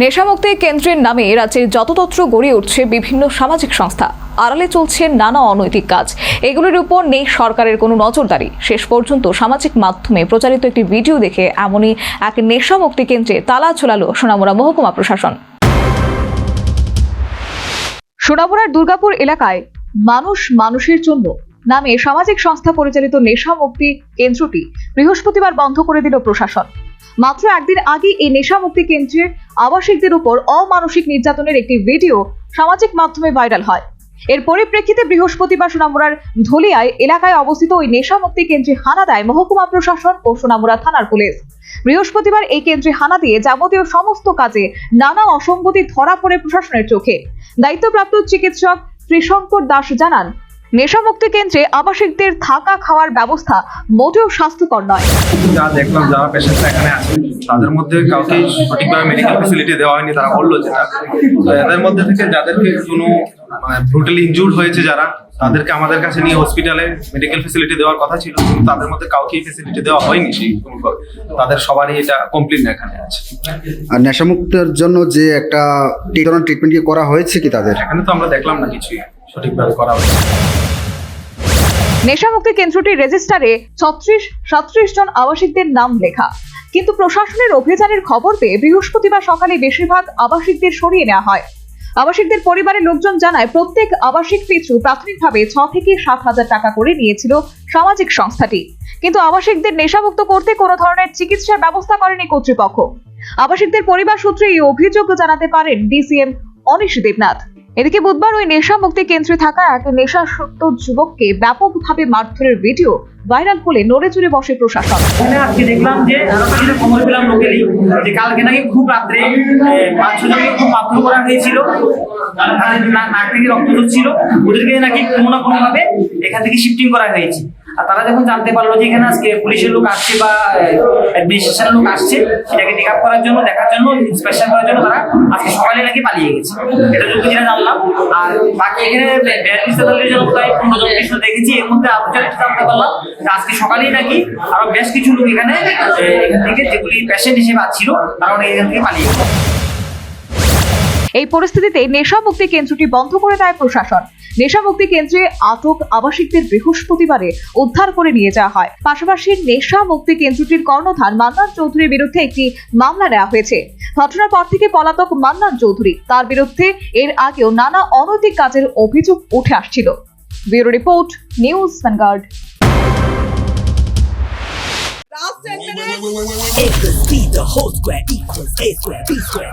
নেশামুক্তি কেন্দ্রের নামে রাজ্যের যততত্র গড়ে উঠছে বিভিন্ন সামাজিক সংস্থা। আড়ালে চলছে নানা অনৈতিক কাজ। এগুলির উপর নেই সরকারের কোনো নজরদারি। শেষ পর্যন্ত সামাজিক মাধ্যমে প্রচারিত একটি ভিডিও দেখে এমনই এক নেশামুক্তি কেন্দ্রে তালা ঝোলালো সোনামুড়া মহকুমা প্রশাসন। সোনামুড়ার দুর্গাপুর এলাকায় মানুষ মানুষের জন্য নামে সামাজিক সংস্থা পরিচালিত নেশা মুক্তি কেন্দ্রটি বৃহস্পতিবার বন্ধ করে দিল প্রশাসন। মাত্র একদিন আগে এই নেশা মুক্তি কেন্দ্রের আবাসিকদের উপর অমানসিক নির্যাতনের একটি ভিডিও সামাজিক মাধ্যমে ভাইরাল হয়। এর পরিপ্রেক্ষিতে বৃহস্পতিবার সোনামুড়ার ধলিয়ায় এলাকায় অবস্থিত ওই নেশা মুক্তি কেন্দ্রে হানা দেয় মহকুমা প্রশাসন ও সোনামুড়া থানার পুলিশ। বৃহস্পতিবার এই কেন্দ্রে হানা দিয়ে যাবতীয় সমস্ত কাজে নানা অসঙ্গতি ধরা পড়ে প্রশাসনের চোখে। দায়িত্বপ্রাপ্ত চিকিৎসক ত্রিশঙ্কর দাস জানান নেশামুক্তি কেন্দ্রে আবাসিকদের থাকা খাওয়ার ব্যবস্থা মোটেও স্বাস্থ্যকর নয়। যা দেখলাম যারা পেশেন্টরা এখানে আছে তাদের মধ্যে কাউকে সঠিকভাবে মেডিকেল ফেসিলিটি দেওয়া হয়নি তারা বলল যেটা তো এদের মধ্যে থেকে যাদেরকে কোনো ব্রুটালি ইনজুর্ড হয়েছে যারা তাদেরকে আমাদের কাছে নিয়ে হসপিটালে মেডিকেল ফেসিলিটি দেওয়ার কথা ছিল কিন্তু তাদের মধ্যে কাউকেই ফেসিলিটি দেওয়া হয়নি সেই তাদের সবারই এটা কমপ্লেন এখানে আছে। আর নেশামুক্তের জন্য যে একটা ট্রিটমেন্ট কি করা হয়েছে কি তাদের? এখানে তো আমরা দেখলাম না কিছুই। সঠিকভাবে করা হয়েছে নেশামুক্তি কেন্দ্রটির রেজিস্টারে ছত্রিশ, সাতত্রিশ জন আবাসিকদের নাম লেখা। কিন্তু প্রশাসনের অভিযানের খবর পেয়ে বৃহস্পতিবার সকালে বেশিরভাগ আবাসিকদের সরিয়ে নেওয়া হয়। আবাসিকদের পরিবারের লোকজন জানায়, প্রত্যেক আবাসিক পিছু প্রাথমিকভাবে ছ থেকে সাত হাজার টাকা করে নিয়েছিল সামাজিক সংস্থাটি। কিন্তু আবাসিকদের নেশামুক্ত করতে কোনো ধরনের চিকিৎসার ব্যবস্থা করেনি কর্তৃপক্ষ। আবাসিকদের পরিবার সূত্রে এই অভিযোগ জানাতে পারেন ডিসিএম অনিশ দেবনাথ। এদিকে বুধবার ওই নেশা মুক্তি কেন্দ্রে থাকা এক নেশাসক্ত যুবককে ব্যাপকভাবে মারধরের ভিডিও ভাইরাল করে নড়ে চড়ে বসে প্রশাসন। আজকে দেখলাম যে খবর পেলাম যে কালকে নাকি খুব রাত্রে পাঁচ ছজনকে খুব মারধর করা হয়েছিল। নাক থেকে রক্ত ছিল ওদেরকে নাকি কোনো না কোনো ভাবে এখান থেকে শিফটিং করা হয়েছে। আর তারা যখন জানতে পারল যে এখানে আজকে পুলিশের লোক আসছে বা অ্যাডমিনিস্ট্রেশনের লোক আসছে, সেটাকে টেক করার জন্য, দেখার জন্য ইন্সপেকশন করার জন্য তারা আজকে সকালে নাকি পালিয়ে গেছে। এটা যুক্তি যেটা জানলাম। আর বাকি এখানে বিয়াল্লিশ তেতাল্লিশ জন প্রায় পনেরো জন কিছু দেখেছি এর মধ্যে আরও যারা জানতে পারলাম আজকে সকালেই নাকি আরও বেশ কিছু লোক এখানে এখান থেকে যেগুলি পেশেন্ট হিসেবে আসছিল তারা অনেক এখান থেকে পালিয়ে গেছে। এই পরিস্থিতিতে নেশা মুক্তি কেন্দ্রটি বন্ধ করে দেয় প্রশাসন। নেশা মুক্তি কেন্দ্রে আটক আবাসিকদের বৃহস্পতিবারে উদ্ধার করে নিয়ে যাওয়া হয়। পাশাপাশি নেশা মুক্তি কেন্দ্রটির কর্ণধার মান্নান চৌধুরীর বিরুদ্ধে একটি মামলা নেওয়া হয়েছে। ঘটনার পর থেকে পলাতক মান্নান চৌধুরী তার বিরুদ্ধে এর আগেও নানা অনৈতিক কাজের অভিযোগ উঠে আসছিল। Bureau report news Vanguard. B, the whole square equals A square, B square,